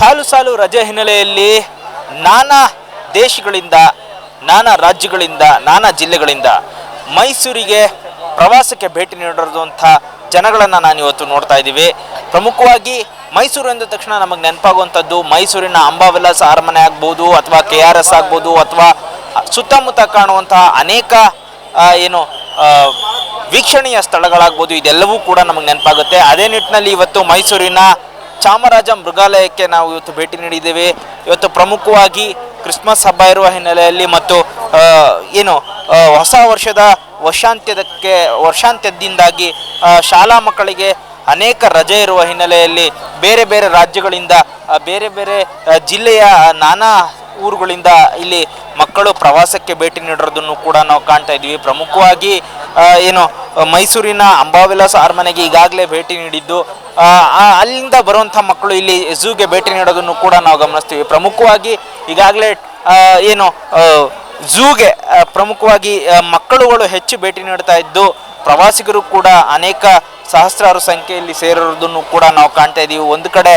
ಸಾಲು ಸಾಲು ರಜೆ ಹಿನ್ನೆಲೆಯಲ್ಲಿ ನಾನಾ ದೇಶಗಳಿಂದ, ನಾನಾ ರಾಜ್ಯಗಳಿಂದ, ನಾನಾ ಜಿಲ್ಲೆಗಳಿಂದ ಮೈಸೂರಿಗೆ ಪ್ರವಾಸಕ್ಕೆ ಭೇಟಿ ನೀಡಿರುವಂಥ ಜನಗಳನ್ನು ನಾನು ಇವತ್ತು ನೋಡ್ತಾ ಇದ್ದೀವಿ. ಪ್ರಮುಖವಾಗಿ ಮೈಸೂರು ಎಂದ ತಕ್ಷಣ ನಮಗೆ ನೆನಪಾಗುವಂಥದ್ದು ಮೈಸೂರಿನ ಅಂಬಾವಿಲಾಸ ಅರಮನೆ ಆಗ್ಬೋದು ಅಥವಾ ಕೆ ಆರ್ ಎಸ್ ಆಗ್ಬೋದು ಅಥವಾ ಸುತ್ತಮುತ್ತ ಕಾಣುವಂತಹ ಅನೇಕ ಏನು ವೀಕ್ಷಣೀಯ ಸ್ಥಳಗಳಾಗ್ಬೋದು ಇದೆಲ್ಲವೂ ಕೂಡ ನಮಗೆ ನೆನಪಾಗುತ್ತೆ. ಅದೇ ನಿಟ್ಟಿನಲ್ಲಿ ಇವತ್ತು ಮೈಸೂರಿನ ಚಾಮರಾಜ ಮೃಗಾಲಯಕ್ಕೆ ನಾವು ಇವತ್ತು ಭೇಟಿ ನೀಡಿದ್ದೇವೆ. ಇವತ್ತು ಪ್ರಮುಖವಾಗಿ ಕ್ರಿಸ್ಮಸ್ ಹಬ್ಬ ಇರುವ ಹಿನ್ನೆಲೆಯಲ್ಲಿ ಮತ್ತು ಏನು ಹೊಸ ವರ್ಷದ ವರ್ಷಾಂತ್ಯದಕ್ಕೆ, ವರ್ಷಾಂತ್ಯದಿಂದಾಗಿ ಶಾಲಾ ಮಕ್ಕಳಿಗೆ ಅನೇಕ ರಜೆ ಇರುವ ಹಿನ್ನೆಲೆಯಲ್ಲಿ ಬೇರೆ ಬೇರೆ ರಾಜ್ಯಗಳಿಂದ ಬೇರೆ ಬೇರೆ ಜಿಲ್ಲೆಯ ನಾನಾ ಊರುಗಳಿಂದ ಇಲ್ಲಿ ಮಕ್ಕಳು ಪ್ರವಾಸಕ್ಕೆ ಭೇಟಿ ನೀಡಿರೋದನ್ನು ಕೂಡ ನಾವು ಕಾಣ್ತಾ ಇದ್ದೀವಿ. ಪ್ರಮುಖವಾಗಿ ಏನು, ಮೈಸೂರಿನ ಅಂಬಾವಿಲಾಸ ಅರಮನೆಗೆ ಈಗಾಗಲೇ ಭೇಟಿ ನೀಡಿದ್ದು. ಅಲ್ಲಿಂದ ಬರುವಂಥ ಮಕ್ಕಳು ಇಲ್ಲಿ ಝೂಗೆ ಭೇಟಿ ನೀಡೋದನ್ನು ಕೂಡ ನಾವು ಗಮನಿಸ್ತೀವಿ. ಪ್ರಮುಖವಾಗಿ ಈಗಾಗಲೇ ಏನು ಝೂಗೆ ಪ್ರಮುಖವಾಗಿ ಮಕ್ಕಳುಗಳು ಹೆಚ್ಚು ಭೇಟಿ ನೀಡ್ತಾ ಇದ್ದು, ಪ್ರವಾಸಿಗರು ಕೂಡ ಅನೇಕ ಸಹಸ್ರಾರು ಸಂಖ್ಯೆಯಲ್ಲಿ ಸೇರೋದನ್ನು ಕೂಡ ನಾವು ಕಾಣ್ತಾ ಇದ್ದೀವಿ ಒಂದು ಕಡೆ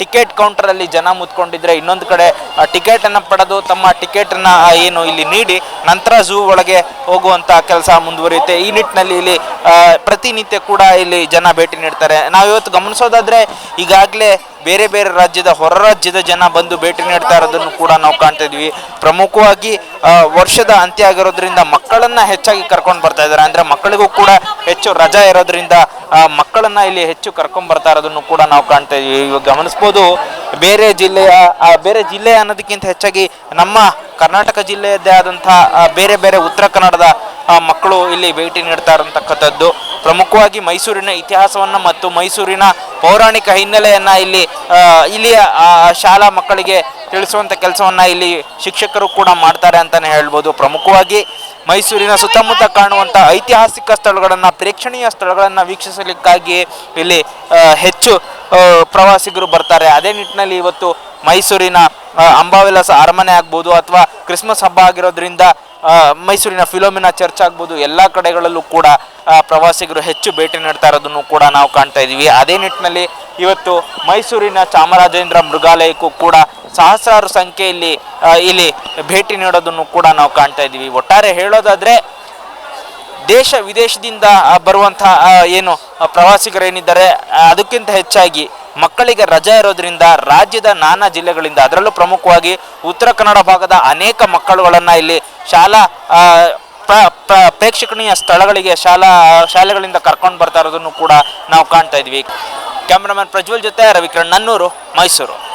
ಟಿಕೆಟ್ ಕೌಂಟರಲ್ಲಿ ಜನ ಮುತ್ಕೊಂಡಿದ್ರೆ ಇನ್ನೊಂದು ಕಡೆ ಟಿಕೆಟ್ ಅನ್ನು ಪಡೆದು ತಮ್ಮ ಟಿಕೆಟ್ ಅನ್ನ ಏನು ಇಲ್ಲಿ ನೀಡಿ ನಂತರ ಝೂ ಒಳಗೆ ಹೋಗುವಂತ ಕೆಲಸ ಮುಂದುವರಿಯುತ್ತೆ. ಈ ನಿಟ್ಟಿನಲ್ಲಿ ಇಲ್ಲಿ ಪ್ರತಿನಿತ್ಯ ಕೂಡ ಇಲ್ಲಿ ಜನ ಭೇಟಿ ನೀಡ್ತಾರೆ. ನಾವು ಇವತ್ತು ಗಮನಿಸೋದಾದ್ರೆ ಈಗಾಗಲೇ ಬೇರೆ ಬೇರೆ ರಾಜ್ಯದ ಹೊರ ರಾಜ್ಯದ ಜನ ಬಂದು ಭೇಟಿ ನೀಡ್ತಾ ಇರೋದನ್ನು ಕೂಡ ನಾವು ಕಾಣ್ತಾ ಇದ್ವಿ. ಪ್ರಮುಖವಾಗಿ ವರ್ಷದ ಅಂತ್ಯ ಆಗಿರೋದ್ರಿಂದ ಮಕ್ಕಳನ್ನ ಹೆಚ್ಚಾಗಿ ಕರ್ಕೊಂಡು ಬರ್ತಾ ಇದ್ದಾರೆ. ಅಂದ್ರೆ ಮಕ್ಕಳಿಗೂ ಕೂಡ ಹೆಚ್ಚು ರಜಾ ಇರೋದ್ರಿಂದ ಮಕ್ಕಳನ್ನ ಇಲ್ಲಿ ಹೆಚ್ಚು ಕರ್ಕೊಂಡ್ ಬರ್ತಾ ಇರೋದನ್ನು ಕೂಡ ನಾವು ಕಾಣ್ತಾ ಇದ್ವಿ. ಇವಾಗ ಗಮನಿಸ್ಬೋದು, ಬೇರೆ ಜಿಲ್ಲೆಯ ಬೇರೆ ಜಿಲ್ಲೆ ಅನ್ನೋದಕ್ಕಿಂತ ಹೆಚ್ಚಾಗಿ ನಮ್ಮ ಕರ್ನಾಟಕ ಜಿಲ್ಲೆಯದ್ದೇ ಆದಂತಹ ಬೇರೆ ಬೇರೆ ಉತ್ತರ ಕನ್ನಡದ ಮಕ್ಕಳು ಇಲ್ಲಿ ಭೇಟಿ ನೀಡ್ತಾ ಇರತಕ್ಕಂಥದ್ದು ಪ್ರಮುಖವಾಗಿ ಮೈಸೂರಿನ ಇತಿಹಾಸವನ್ನು ಮತ್ತು ಮೈಸೂರಿನ ಪೌರಾಣಿಕ ಹಿನ್ನೆಲೆಯನ್ನು ಇಲ್ಲಿ ಇಲ್ಲಿಯ ಶಾಲಾ ಮಕ್ಕಳಿಗೆ ತಿಳಿಸುವಂಥ ಕೆಲಸವನ್ನು ಇಲ್ಲಿ ಶಿಕ್ಷಕರು ಕೂಡ ಮಾಡ್ತಾರೆ ಅಂತಲೇ ಹೇಳ್ಬೋದು. ಪ್ರಮುಖವಾಗಿ ಮೈಸೂರಿನ ಸುತ್ತಮುತ್ತ ಕಾಣುವಂಥ ಐತಿಹಾಸಿಕ ಸ್ಥಳಗಳನ್ನು, ಪ್ರೇಕ್ಷಣೀಯ ಸ್ಥಳಗಳನ್ನು ವೀಕ್ಷಿಸಲಿಕ್ಕಾಗಿ ಇಲ್ಲಿ ಹೆಚ್ಚು ಪ್ರವಾಸಿಗರು ಬರ್ತಾರೆ. ಅದೇ ನಿಟ್ಟಿನಲ್ಲಿ ಇವತ್ತು ಮೈಸೂರಿನ ಅಂಬಾವಿಲಾಸ ಅರಮನೆ ಆಗ್ಬೋದು ಅಥವಾ ಕ್ರಿಸ್ಮಸ್ ಹಬ್ಬ ಆಗಿರೋದ್ರಿಂದ ಮೈಸೂರಿನ ಫಿಲೋಮಿನಾ ಚರ್ಚ್ ಆಗ್ಬೋದು, ಎಲ್ಲ ಕಡೆಗಳಲ್ಲೂ ಕೂಡ ಪ್ರವಾಸಿಗರು ಹೆಚ್ಚು ಭೇಟಿ ನೀಡ್ತಾ ಇರೋದನ್ನು ಕೂಡ ನಾವು ಕಾಣ್ತಾ ಇದ್ದೀವಿ. ಅದೇ ನಿಟ್ಟಿನಲ್ಲಿ ಇವತ್ತು ಮೈಸೂರಿನ ಚಾಮರಾಜೇಂದ್ರ ಮೃಗಾಲಯಕ್ಕೂ ಕೂಡ ಸಹಸ್ರಾರು ಸಂಖ್ಯೆಯಲ್ಲಿ ಇಲ್ಲಿ ಭೇಟಿ ನೀಡೋದನ್ನು ಕೂಡ ನಾವು ಕಾಣ್ತಾ ಇದ್ದೀವಿ. ಒಟ್ಟಾರೆ ಹೇಳೋದಾದ್ರೆ ದೇಶ ವಿದೇಶದಿಂದ ಬರುವಂತಹ ಏನು ಪ್ರವಾಸಿಗರೇನಿದ್ದಾರೆ ಅದಕ್ಕಿಂತ ಹೆಚ್ಚಾಗಿ ಮಕ್ಕಳಿಗೆ ರಜೆ ಇರೋದ್ರಿಂದ ರಾಜ್ಯದ ನಾನಾ ಜಿಲ್ಲೆಗಳಿಂದ ಅದರಲ್ಲೂ ಪ್ರಮುಖವಾಗಿ ಉತ್ತರ ಕನ್ನಡ ಭಾಗದ ಅನೇಕ ಮಕ್ಕಳುಗಳನ್ನ ಇಲ್ಲಿ ಶಾಲಾ ಆ, ಪ್ರ- ಪ್ರ- ಪ್ರೇಕ್ಷಣೀಯ ಸ್ಥಳಗಳಿಗೆ ಶಾಲಾ ಶಾಲೆಗಳಿಂದ ಕರ್ಕೊಂಡು ಬರ್ತಾ ಇರೋದನ್ನು ಕೂಡ ನಾವು ಕಾಣ್ತಾ ಇದ್ವಿ. ಕ್ಯಾಮ್ರಾಮನ್ ಪ್ರಜ್ವಲ್ ಜೊತೆ ರವಿಕಿರಣ್ ನನ್ನೂರು ಮೈಸೂರು.